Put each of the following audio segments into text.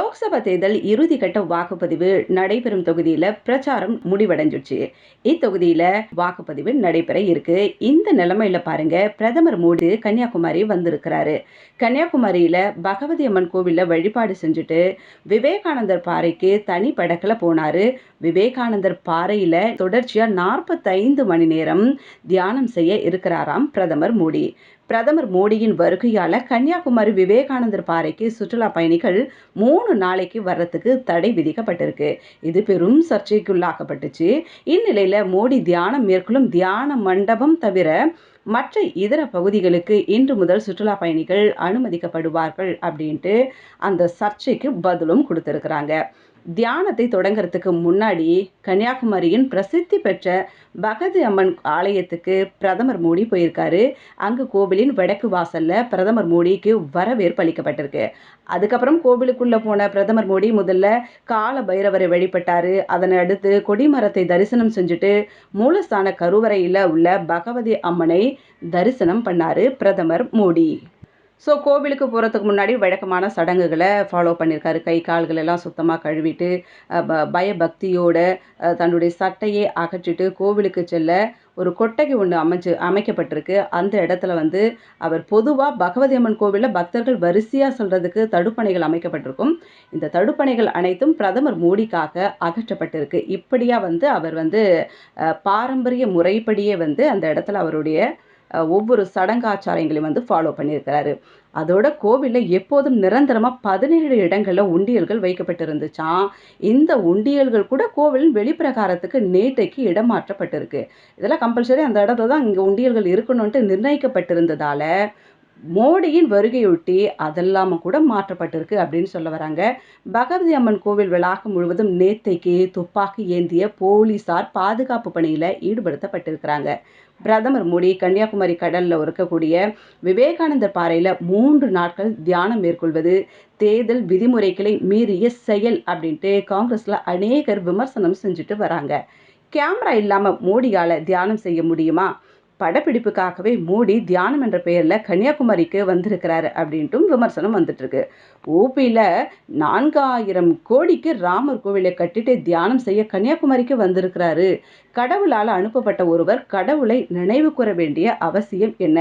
லோக்சபா தேர்தல் இறுதிக்கட்ட வாக்குப்பதிவு நடைபெறும் தொகுதியில பிரச்சாரம் முடிவடைஞ்சிடுச்சு. இத்தொகுதியில வாக்குப்பதிவு நடைபெற இருக்கு. இந்த நிலைமையில பாருங்க பிரதமர் மோடி கன்னியாகுமரி வந்திருக்கிறாரு. கன்னியாகுமரியில பகவதி அம்மன் கோவில்ல வழிபாடு செஞ்சுட்டு விவேகானந்தர் பாறைக்கு தனி படக்குல போனாரு. விவேகானந்தர் பாறையில தொடர்ச்சியா நாற்பத்தைந்து மணி நேரம் தியானம் செய்ய இருக்கிறாராம் பிரதமர் மோடி. பிரதமர் மோடியின் வருகையால் கன்னியாகுமரி விவேகானந்தர் பாறைக்கு சுற்றுலா பயணிகள் மூணு நாளைக்கு வர்றதுக்கு தடை விதிக்கப்பட்டிருக்கு. இது பெரும் சர்ச்சைக்குள்ளாக்கப்பட்டுச்சு. இந்நிலையில் மோடி தியானம் மேற்கொள்ளும் தியான மண்டபம் தவிர மற்ற இதர பகுதிகளுக்கு இன்று முதல் சுற்றுலா பயணிகள் அனுமதிக்கப்படுவார்கள் அப்படின்ட்டு அந்த சர்ச்சைக்கு பதிலும் கொடுத்துருக்குறாங்க. தியானத்தை தொடங்குறதுக்கு முன்னாடி கன்னியாகுமரியின் பிரசித்தி பெற்ற பகதி அம்மன் ஆலயத்துக்கு பிரதமர் மோடி போயிருக்காரு. அங்கு கோவிலின் வடக்கு வாசல்ல பிரதமர் மோடிக்கு வரவேற்பு அளிக்கப்பட்டிருக்கு. அதுக்கப்புறம் கோவிலுக்குள்ளே போன பிரதமர் மோடி முதல்ல கால பைரவரை வழிபட்டார். அதனை அடுத்து கொடிமரத்தை தரிசனம் செஞ்சுட்டு மூலஸ்தான கருவறையில் உள்ள பகவதி அம்மனை தரிசனம் பண்ணார் பிரதமர் மோடி. ஸோ கோவிலுக்கு போகிறதுக்கு முன்னாடி வழக்கமான சடங்குகளை ஃபாலோ பண்ணியிருக்காரு கை கால்கள் எல்லாம் சுத்தமாக கழுவிட்டு ப பயபக்தியோட தன்னுடைய சட்டையை அகற்றிட்டு கோவிலுக்கு செல்ல ஒரு கொட்டகை ஒன்று அமைச்சு அமைக்கப்பட்டிருக்கு. அந்த இடத்துல வந்து அவர் பொதுவாக பகவதி அம்மன் கோவிலில் பக்தர்கள் வரிசையாக செல்றதுக்கு தடுப்பணைகள் அமைக்கப்பட்டிருக்கும். இந்த தடுப்பணைகள் அனைத்தும் பிரதமர் மோடிக்காக அகற்றப்பட்டிருக்கு. இப்படியாக வந்து அவர் வந்து பாரம்பரிய முறைப்படியே வந்து அந்த இடத்துல அவருடைய ஒவ்வொரு சடங்காச்சாரங்களையும் வந்து ஃபாலோ பண்ணியிருக்கிறாரு. அதோட கோவிலில் எப்போதும் நிரந்தரமாக பதினேழு இடங்களில் உண்டியல்கள் வைக்கப்பட்டிருந்துச்சாம். இந்த உண்டியல்கள் கூட கோவிலின் வெளிப்பிரகாரத்துக்கு நேற்றைக்கு இடமாற்றப்பட்டிருக்கு. இதெல்லாம் கம்பல்சரி அந்த இடத்துல தான் இங்கே உண்டியல்கள் இருக்கணும்ன்ட்டு நிர்ணயிக்கப்பட்டிருந்ததால் மோடியின் வருகையொட்டி அதெல்லாம கூட மாற்றப்பட்டிருக்கு அப்படின்னு சொல்ல வராங்க. பகவதி அம்மன் கோவில் வளாகம் முழுவதும் நேத்தைக்கு துப்பாக்கி ஏந்திய போலீசார் பாதுகாப்பு பணியில் ஈடுபடுத்தப்பட்டிருக்கிறாங்க. பிரதமர் மோடி கன்னியாகுமரி கடலில் இருக்கக்கூடிய விவேகானந்தர் பாறையில் மூன்று நாட்கள் தியானம் மேற்கொள்வது தேர்தல் விதிமுறைகளை மீறிய செயல் அப்படின்ட்டு காங்கிரஸில் அநேகர் விமர்சனம் செஞ்சுட்டு வராங்க. கேமரா இல்லாமல் மோடியால் தியானம் செய்ய முடியுமா? படப்பிடிப்புக்காகவே மூடி தியானம் என்ற பெயரில் கன்னியாகுமரிக்கு வந்திருக்கிறாரு அப்படின்ட்டும் விமர்சனம் வந்துட்டுருக்கு. ஊபியில் நான்காயிரம் கோடிக்கு ராமர் கோவிலை கட்டிட்டு தியானம் செய்ய கன்னியாகுமரிக்கு வந்திருக்கிறாரு. கடவுளால் அனுப்பப்பட்ட ஒருவர் கடவுளை நினைவு கூற வேண்டிய அவசியம் என்ன?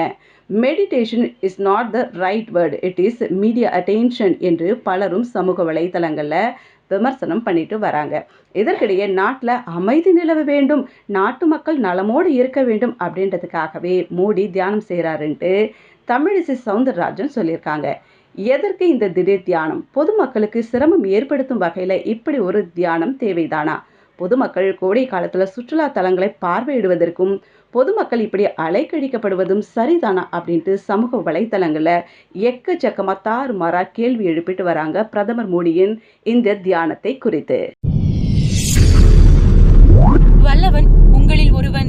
Meditation is not the right word it is media attention என்று பலரும் சமூக வலைதளங்களில் விமர்சனம் பண்ணிட்டு வராங்க. இதற்கிடையே நாட்டில் அமைதி நிலவ வேண்டும் நாட்டு மக்கள் நலமோடு இருக்க வேண்டும் அப்படின்றதுக்காகவே மோடி தியானம் செய்கிறாருன்ட்டு தமிழிசை சவுந்தரராஜன் சொல்லியிருக்காங்க. எதற்கு இந்த திடீர் தியானம்? பொதுமக்களுக்கு சிரமம் ஏற்படுத்தும் வகையில் இப்படி ஒரு தியானம் தேவைதானா? பொதுமக்கள் கோடை காலத்தில் சுற்றுலா தலங்களை பார்வையிடுவதற்கும் பொதுமக்கள் இப்படி அலைக்கழிக்கப்படுவதும் சரிதானா அப்படின்ட்டு சமூக வலைத்தளங்களில் எக்கச்சக்கமாக தாறுமாறா கேள்வி எழுப்பிட்டு வராங்க பிரதமர் மோடியின் இந்த தியானத்தை குறித்து. வல்லவன் உங்களில் ஒருவன்.